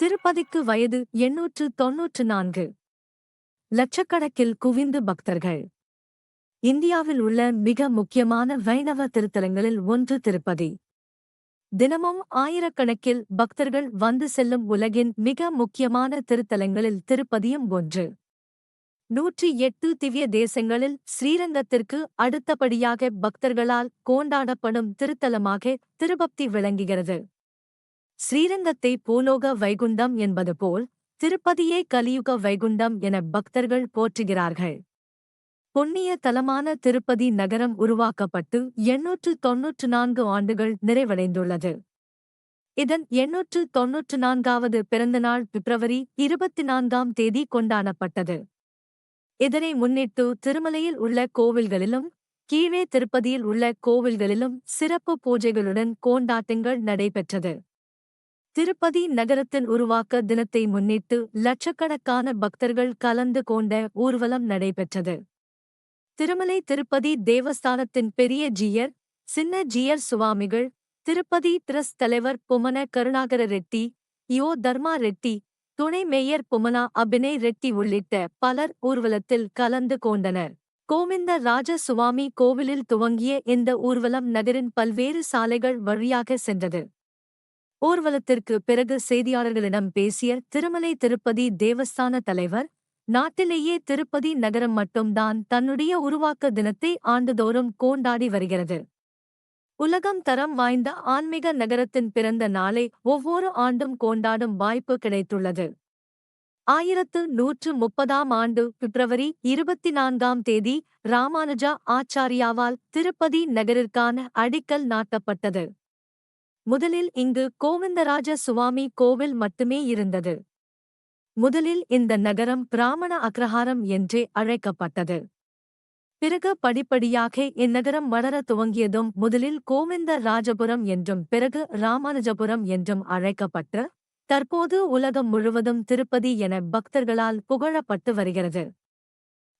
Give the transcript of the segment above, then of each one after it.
திருப்பதிக்கு வயது எண்ணூற்று தொன்னூற்று நான்கு. லட்சக்கணக்கில் குவிந்து பக்தர்கள். இந்தியாவில் உள்ள மிக முக்கியமான வைணவ திருத்தலங்களில் ஒன்று திருப்பதி. தினமும் ஆயிரக்கணக்கில் பக்தர்கள் வந்து செல்லும் உலகின் மிக முக்கியமான திருத்தலங்களில் திருப்பதியும் ஒன்று. நூற்றி எட்டு திவ்ய தேசங்களில் ஸ்ரீரங்கத்திற்கு அடுத்தபடியாக பக்தர்களால் கொண்டாடப்படும் திருத்தலமாக திருபக்தி விளங்குகிறது. ஸ்ரீரங்கத்தை பூலோக வைகுண்டம் என்பது போல் திருப்பதியே கலியுக வைகுண்டம் என பக்தர்கள் போற்றுகிறார்கள். புண்ணிய தலமான திருப்பதி நகரம் உருவாக்கப்பட்டு எண்ணூற்று தொன்னூற்று நான்கு ஆண்டுகள் நிறைவடைந்துள்ளது. இதன் எண்ணூற்று தொன்னூற்று நான்காவது பிறந்தநாள் பிப்ரவரி இருபத்தி நான்காம் தேதி கொண்டாடப்பட்டது. இதனை முன்னிட்டு திருமலையில் உள்ள கோவில்களிலும் கீழே திருப்பதியில் உள்ள கோவில்களிலும் சிறப்பு பூஜைகளுடன் கொண்டாட்டங்கள் நடைபெற்றது. திருப்பதி நகரத்தின் உருவாக்க தினத்தை முன்னிட்டு லட்சக்கணக்கான பக்தர்கள் கலந்து கொண்ட ஊர்வலம் நடைபெற்றது. திருமலை திருப்பதி தேவஸ்தானத்தின் பெரிய ஜீயர் சின்ன ஜீயர் சுவாமிகள் திருப்பதி திரஸ் தலைவர் புமன கருணாகர ரெட்டி யோ தர்மா ரெட்டி துணை மேயர் புமனா அபினய் ரெட்டி உள்ளிட்ட பலர் ஊர்வலத்தில் கலந்து கொண்டனர். கோவிந்த ராஜ சுவாமி கோவிலில் துவங்கிய இந்த ஊர்வலம் நகரின் பல்வேறு சாலைகள் வழியாக சென்றது. ஊர்வலத்திற்கு பிறகு செய்தியாளர்களிடம் பேசிய திருமலை திருப்பதி தேவஸ்தான தலைவர் நாட்டிலேயே திருப்பதி நகரம் மட்டும்தான் தன்னுடைய உருவாக்க தினத்தை ஆண்டுதோறும் கொண்டாடி வருகிறது. உலகம் தரம் வாய்ந்த ஆன்மீக நகரத்தின் பிறந்த நாளை ஒவ்வொரு ஆண்டும் கொண்டாடும் வாய்ப்பு கிடைத்துள்ளது. ஆயிரத்து நூற்று முப்பதாம் ஆண்டு பிப்ரவரி இருபத்தி நான்காம் தேதி ராமானுஜா ஆச்சாரியாவால் திருப்பதி நகரிற்கான அடிக்கல் நாட்டப்பட்டது. முதலில் இங்கு கோவிந்தராஜ சுவாமி கோவில் மட்டுமே இருந்தது. முதலில் இந்த நகரம் பிராமண அக்ரஹாரம் என்றே அழைக்கப்பட்டது. பிறகு படிப்படியாக இந்நகரம் வளர துவங்கியதும் முதலில் கோவிந்த ராஜபுரம் என்றும் பிறகு ராமானுஜபுரம் என்றும் அழைக்கப்பட்டு தற்போது உலகம் முழுவதும் திருப்பதி என பக்தர்களால் புகழப்பட்டு வருகிறது.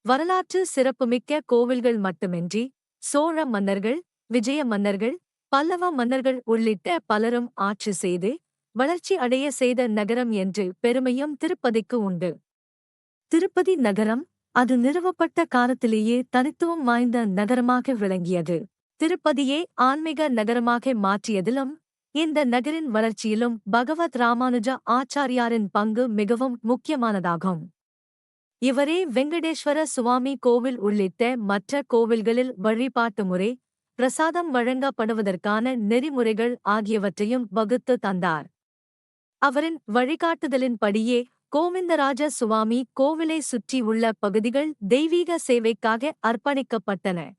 வரலாற்று சிறப்புமிக்க கோவில்கள் மட்டுமின்றி சோழ மன்னர்கள் விஜய மன்னர்கள் பல்லவ மன்னர்கள் உள்ளிட்ட பலரும் ஆட்சி செய்து வளர்ச்சி அடைய செய்த நகரம் என்று பெருமையும் திருப்பதிக்கு உண்டு. திருப்பதி நகரம் அது நிறுவப்பட்ட காலத்திலேயே தனித்துவம் வாய்ந்த நகரமாக விளங்கியது. திருப்பதியே ஆன்மீக நகரமாக மாற்றியதிலும் இந்த நகரின் வளர்ச்சியிலும் பகவத் ராமானுஜ ஆச்சாரியாரின் பங்கு மிகவும் முக்கியமானதாகும். இவரே வெங்கடேஸ்வர சுவாமி கோவில் உள்ளிட்ட மற்ற கோவில்களில் வழிபாட்டு முறை பிரசாதம் வழங்கப்படுவதற்கான நெறிமுறைகள் ஆகியவற்றையும் வகுத்து தந்தார். அவரின் வழிகாட்டுதலின்படியே கோவிந்தராஜ சுவாமி கோவிலை சுற்றி உள்ள பகுதிகள் தெய்வீக சேவைக்காக அர்ப்பணிக்கப்பட்டன.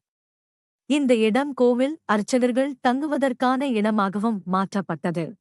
இந்த இடம் கோவில் அர்ச்சகர்கள் தங்குவதற்கான இடமாகவும் மாற்றப்பட்டது.